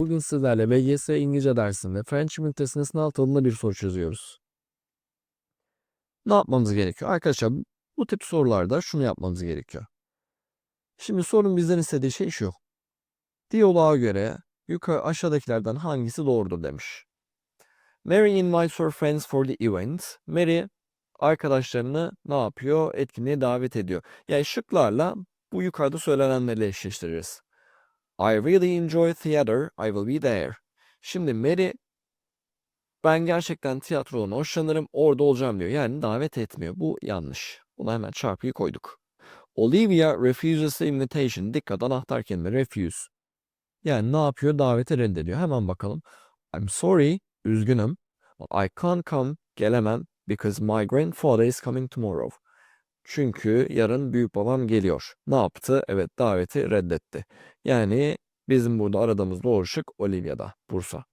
Bugün sizlerle BGS İngilizce dersinde French ünitesinin sınav tadında bir soru çözüyoruz. Ne yapmamız gerekiyor? Arkadaşlar bu tip sorularda şunu yapmamız gerekiyor. Şimdi sorun bizden istediği şey şu. Diyaloğa göre yukarı aşağıdakilerden hangisi doğrudur demiş. Mary invites her friends for the event. Mary arkadaşlarını ne yapıyor? Etkinliğe davet ediyor. Yani şıklarla bu yukarıda söylenenleri eşleştiririz. I really enjoy theater. I will be there. Şimdi Mary ben gerçekten tiyatrodan hoşlanırım. Orada olacağım diyor. Yani davet etmiyor. Bu yanlış. Buna hemen çarpıyı koyduk. Olivia refuses the invitation. Dikkat anahtar kelime refuse. Yani ne yapıyor? Daveti reddediyor. Hemen bakalım. I'm sorry. Üzgünüm. I can't come. Gelemem. Because my grandfather is coming tomorrow. Çünkü yarın büyük babam geliyor. Ne yaptı? Evet daveti reddetti. Yani bizim burada aradığımız doğru şık. Bursa.